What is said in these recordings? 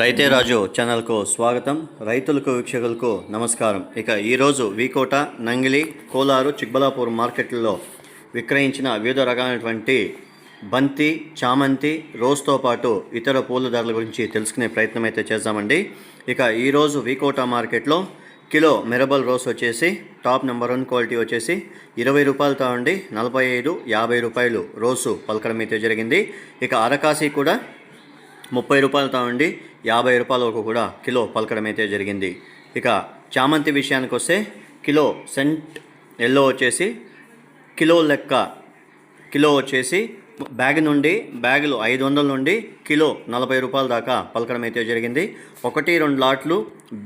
రైతే రాజు ఛానల్కు స్వాగతం. రైతులకు వీక్షకులకు నమస్కారం. ఇక ఈరోజు వీకోట నంగిలి కోలారు చిక్బలాపూర్ మార్కెట్లలో విక్రయించిన వివిధ రకాలైనటువంటి బంతి చామంతి రోజ్తో పాటు ఇతర పూల ధరల గురించి తెలుసుకునే ప్రయత్నం అయితే చేద్దామండి. ఇక ఈరోజు వీకోట మార్కెట్లో కిలో మెరబల్ రోస్ వచ్చేసి టాప్ నెంబర్ వన్ క్వాలిటీ వచ్చేసి ఇరవై రూపాయలతో ఉండి నలభై ఐదు యాభై రూపాయలు రోసు పలకడం అయితే జరిగింది. ఇక అరకాసి కూడా ముప్పై రూపాయలతో ఉండి యాభై రూపాయల వరకు కూడా కిలో పలకడం అయితే జరిగింది. ఇక చామంతి విషయానికి వస్తే కిలో సెంట్ ఎల్లో వచ్చేసి కిలో లెక్క కిలో వచ్చేసి బ్యాగ్ నుండి బ్యాగులు ఐదు వందల నుండి కిలో నలభై రూపాయల దాకా పలకడం అయితే జరిగింది. ఒకటి రెండు లాట్లు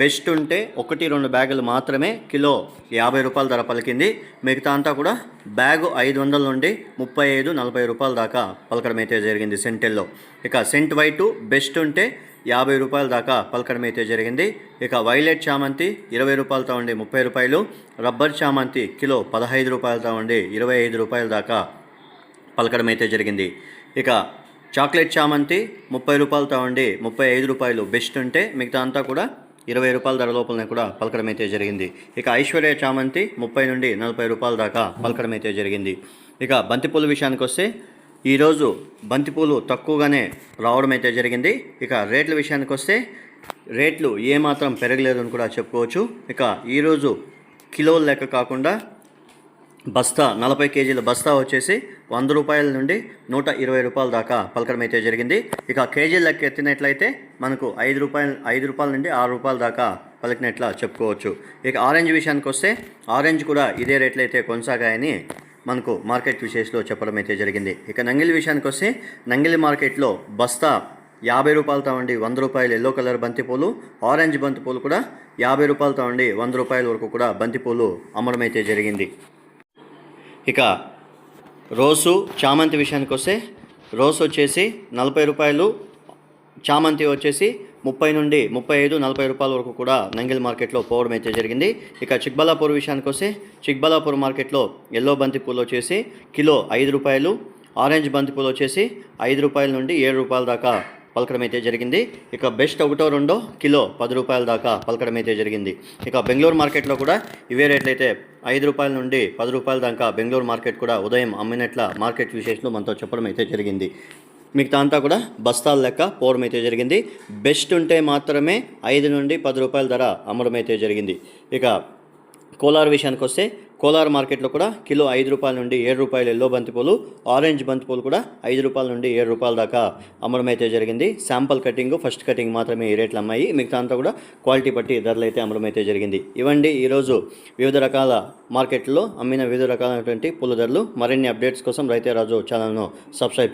బెస్ట్ ఉంటే ఒకటి రెండు బ్యాగులు మాత్రమే కిలో యాభై రూపాయల ధర పలికింది. మిగతా అంతా కూడా బ్యాగు ఐదు వందల నుండి ముప్పై ఐదు నలభై రూపాయల దాకా పలకడం అయితే జరిగింది సెంటెల్లో ఇక సెంట్ వైటు బెస్ట్ ఉంటే యాభై రూపాయల దాకా పలకడం అయితే జరిగింది. ఇక వైలెట్ చామంతి ఇరవై రూపాయలతో ఉండి ముప్పై రూపాయలు రబ్బర్ చామంతి కిలో పదహైదు రూపాయలతో ఉండి ఇరవై ఐదు రూపాయల దాకా పలకడం అయితే జరిగింది. ఇక చాక్లెట్ చామంతి ముప్పై రూపాయలతో ఉండి ముప్పై ఐదు రూపాయలు బెస్ట్ ఉంటే మిగతా అంతా కూడా ఇరవై రూపాయల ధర లోపలనే కూడా పలకడం అయితే జరిగింది. ఇక ఐశ్వర్య చామంతి ముప్పై నుండి నలభై రూపాయల దాకా పలకడం అయితే జరిగింది. ఇక బంతిపూల విషయానికి వస్తే ఈరోజు బంతిపూలు తక్కువగానే రావడం అయితే జరిగింది. ఇక రేట్ల విషయానికి వస్తే రేట్లు ఏమాత్రం పెరగలేదు అని కూడా చెప్పుకోవచ్చు. ఇక ఈరోజు కిలో లెక్క కాకుండా బస్తా నలభై కేజీల బస్తా వచ్చేసి వంద రూపాయల నుండి నూట ఇరవై రూపాయల దాకా పలకడం అయితే జరిగింది. ఇక కేజీ లెక్క ఎత్తినట్లయితే మనకు ఐదు రూపాయలు ఐదు రూపాయల నుండి ఆరు రూపాయల దాకా పలికినట్లు చెప్పుకోవచ్చు. ఇక ఆరెంజ్ విషయానికి వస్తే ఆరెంజ్ కూడా ఇదే రేట్లు అయితే కొనసాగాయని మనకు మార్కెట్ విశేషలో చెప్పడం అయితే జరిగింది. ఇక నంగిలి విషయానికి వస్తే నంగిలి మార్కెట్లో బస్తా యాభై రూపాయలతో ఉండి వంద రూపాయలు ఎల్లో కలర్ బంతిపూలు ఆరెంజ్ బంతిపూలు కూడా యాభై రూపాయలతో ఉండి వంద రూపాయల వరకు కూడా బంతిపూలు అమ్మడం అయితే జరిగింది. ఇక రోసు చామంతి విషయానికి వస్తే రోస్ వచ్చేసి నలభై రూపాయలు చామంతి వచ్చేసి ముప్పై నుండి ముప్పై ఐదు నలభై రూపాయల వరకు కూడా నంగిల్ మార్కెట్లో పోవడం అయితే జరిగింది. ఇక చిక్బలాపూర్ విషయానికి వస్తే చిక్బలాపూర్ మార్కెట్లో ఎల్లో బంతి పూలు వచ్చేసి కిలో ఐదు రూపాయలు ఆరెంజ్ బంతి పూలు వచ్చేసి ఐదు రూపాయల నుండి ఏడు రూపాయల దాకా పలకడం అయితే జరిగింది. ఇక బెస్ట్ ఒకటో రెండో కిలో పది రూపాయల దాకా పలకడం అయితే జరిగింది. ఇక బెంగళూరు మార్కెట్లో కూడా ఇవే రేట్లు అయితే ఐదు రూపాయల నుండి పది రూపాయల దాకా బెంగళూరు మార్కెట్ కూడా ఉదయం అమ్మినట్ల మార్కెట్ విశేషాలు మనతో చెప్పడం అయితే జరిగింది. మిగతా అంతా కూడా బస్తాల లెక్క పోవడం అయితే జరిగింది. బెస్ట్ ఉంటే మాత్రమే ఐదు నుండి పది రూపాయల ధర అమ్మడం అయితే జరిగింది. ఇక కోలార్ విషయానికి వస్తే కోలార్ మార్కెట్లో కూడా కిలో ఐదు రూపాయల నుండి ఏడు రూపాయలు ఎల్లో బంతిపూలు ఆరెంజ్ బంతిపూలు కూడా ఐదు రూపాయల నుండి ఏడు రూపాయల దాకా అమ్మడం అయితే జరిగింది. శాంపుల్ కటింగ్ ఫస్ట్ కటింగ్ మాత్రమే ఈ రేట్లు అమ్మాయి. మిగతా అంతా కూడా క్వాలిటీ బట్టి ధరలు అయితే అమ్మడం అయితే జరిగింది. ఇవండి ఈరోజు వివిధ రకాల మార్కెట్లో అమ్మిన వివిధ రకాలైనటువంటి పూల ధరలు. మరిన్ని అప్డేట్స్ కోసం రైతే రాజు ఛానల్ను సబ్స్క్రైబ్